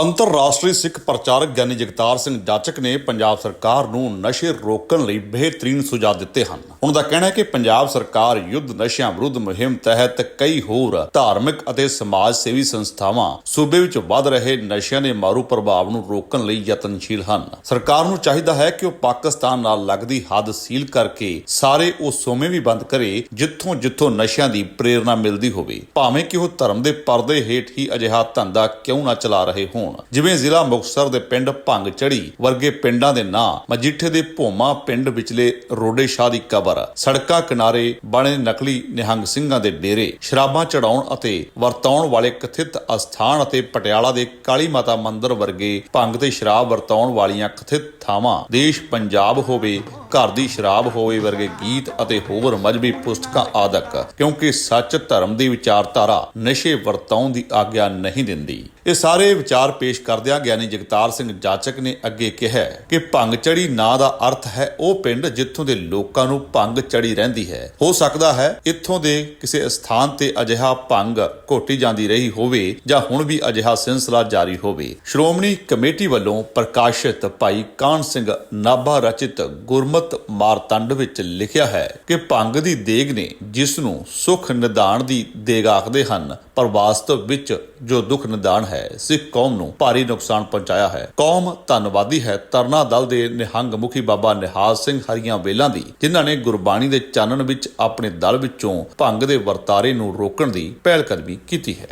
ਅੰਤਰਰਾਸ਼ਟਰੀ ਸਿੱਖ ਪ੍ਰਚਾਰਕ ਗਿਆਨੀ ਜਗਤਾਰ ਸਿੰਘ ਜਾਚਕ ਨੇ ਪੰਜਾਬ ਸਰਕਾਰ ਨੂੰ ਨਸ਼ੇ ਰੋਕਣ ਲਈ ਬਿਹਤਰੀਨ ਸੁਝਾਅ ਦਿੱਤੇ ਹਨ। ਉਹਨਾਂ ਦਾ ਕਹਿਣਾ ਹੈ ਕਿ ਪੰਜਾਬ ਸਰਕਾਰ ਯੁੱਧ ਨਸ਼ਿਆਂ ਵਿਰੁੱਧ ਮੁਹਿੰਮ ਤਹਿਤ ਕਈ ਹੋਰ ਧਾਰਮਿਕ ਅਤੇ ਸਮਾਜ ਸੇਵੀ ਸੰਸਥਾਵਾਂ ਸੂਬੇ ਵਿੱਚ ਵੱਧ ਰਹੇ ਨਸ਼ਿਆਂ ਦੇ ਮਾਰੂ ਪ੍ਰਭਾਵ ਨੂੰ ਰੋਕਣ ਲਈ ਯਤਨਸ਼ੀਲ ਹਨ। ਸਰਕਾਰ ਨੂੰ ਚਾਹੀਦਾ ਹੈ ਕਿ ਉਹ ਪਾਕਿਸਤਾਨ ਨਾਲ ਲੱਗਦੀ ਹੱਦ ਸੀਲ ਕਰਕੇ ਸਾਰੇ ਉਹ ਸੋਮੇ ਵੀ ਬੰਦ ਕਰੇ ਜਿੱਥੋਂ ਜਿੱਥੋਂ ਨਸ਼ਿਆਂ ਦੀ ਪ੍ਰੇਰਣਾ ਮਿਲਦੀ ਹੋਵੇ। ਭਾਵੇਂ ਕਿ ਉਹ ਧਰਮ ਦੇ ਪਰਦੇ ਹੇਠ ਹੀ ਅਜਿਹਾ ਧੰਦਾ ਕਿਉਂ ਨਾ ਚਲਾ ਰਹੇ ਹੋਣ। ਜਿਵੇਂ ਜ਼ਿਲ੍ਹਾ ਮੁਕਤਸਰ ਦੇ ਪਿੰਡ ਭੰਗ ਚੜੀ ਵਰਗੇ ਪਿੰਡਾਂ ਦੇ ਨਾਂ, ਮਜੀਠੇ ਦੇ ਭੋਮਾ ਪਿੰਡ ਵਿਚਲੇ ਰੋਡੇ ਸ਼ਾਹ ਦੀ ਕਬਰ, ਸੜਕਾਂ ਕਿਨਾਰੇ ਬਣੇ ਨਕਲੀ ਨਿਹੰਗ ਸਿੰਘਾਂ ਦੇ ਡੇਰੇ, ਸ਼ਰਾਬਾਂ ਚੜਾਉਣ ਅਤੇ ਵਰਤਾਉਣ ਵਾਲੇ ਕਥਿਤ ਅਸਥਾਨ ਅਤੇ ਪਟਿਆਲਾ ਦੇ ਕਾਲੀ ਮਾਤਾ ਮੰਦਿਰ ਵਰਗੇ ਭੰਗ ਤੇ ਸ਼ਰਾਬ ਵਰਤਾਉਣ ਵਾਲੀਆਂ ਕਥਿਤ ਥਾਵਾਂ, ਦੇਸ਼ ਪੰਜਾਬ ਹੋਵੇ ਘਰ ਦੀ ਸ਼ਰਾਬ ਹੋਵੇ ਵਰਗੇ ਗੀਤ ਅਤੇ ਹੋਰ ਮਜਬੀ ਪੁਸਤਕਾਂ ਆਦਿਕ, ਕਿਉਂਕਿ ਸੱਚ ਧਰਮ ਦੀ ਵਿਚਾਰਧਾਰਾ ਨਸ਼ੇ ਵਰਤਾਉਣ ਦੀ ਆਗਿਆ ਨਹੀਂ ਦਿੰਦੀ। ਇਹ ਸਾਰੇ ਵਿਚਾਰ ਪੇਸ਼ ਕਰਦਿਆਂ ਗਿਆਨੀ ਜਗਤਾਰ ਸਿੰਘ ਜਾਚਕ ਨੇ ਅੱਗੇ ਕਿਹਾ ਕਿ ਭੰਗ ਚੜੀ ਨਾਂ ਦਾ ਅਰਥ ਹੈ ਉਹ ਪਿੰਡ ਜਿੱਥੋਂ ਦੇ ਲੋਕਾਂ ਨੂੰ ਭੰਗ ਚੜੀ ਰਹਿੰਦੀ ਹੈ। ਹੋ ਸਕਦਾ ਹੈ ਇੱਥੋਂ ਦੇ ਕਿਸੇ ਸਥਾਨ ਤੇ ਅਜਿਹਾ ਭੰਗ ਘੋਟੀ ਜਾਂਦੀ ਰਹੀ ਹੋਵੇ ਜਾਂ ਹੁਣ ਵੀ ਅਜਿਹਾ ਸਿਲਸਿਲਾ ਜਾਰੀ ਹੋਵੇ। ਸ਼੍ਰੋਮਣੀ ਕਮੇਟੀ ਵੱਲੋਂ ਪ੍ਰਕਾਸ਼ਿਤ ਭਾਈ ਕਾਨ ਸਿੰਘ ਨਾਭਾ ਰਚਿਤ ਗੁਰਮਤ ਮਾਰਤੰਡ ਵਿੱਚ ਲਿਖਿਆ ਹੈ ਕਿ ਭੰਗ ਦੀ ਦੇਗ ਨੇ ਜਿਸ ਨੂੰ ਸੁਖ ਨਿਦਾਨ ਦੀ ਦੇਗ ਆਖਦੇ ਹਨ, ਪਰ ਵਾਸਤਵ ਵਿੱਚ ਜੋ ਦੁੱਖ ਨਿਦਾਨ ਹੈ, ਸਿੱਖ ਕੌਮ ਨੂੰ ਭਾਰੀ ਨੁਕਸਾਨ ਪਹੁੰਚਾਇਆ ਹੈ। ਕੌਮ ਧੰਨਵਾਦੀ ਹੈ ਤਰਨਾ ਦਲ ਦੇ ਨਿਹੰਗ ਮੁਖੀ ਬਾਬਾ ਨਿਹਾਲ ਸਿੰਘ ਹਰੀਆਂ ਵੇਲਾਂ ਦੀ, ਜਿਨ੍ਹਾਂ ਨੇ ਗੁਰਬਾਣੀ ਦੇ ਚਾਨਣ ਵਿੱਚ ਆਪਣੇ ਦਲ ਵਿੱਚੋਂ ਭੰਗ ਦੇ ਵਰਤਾਰੇ ਨੂੰ ਰੋਕਣ ਦੀ ਪਹਿਲਕਦਮੀ ਕੀਤੀ ਹੈ।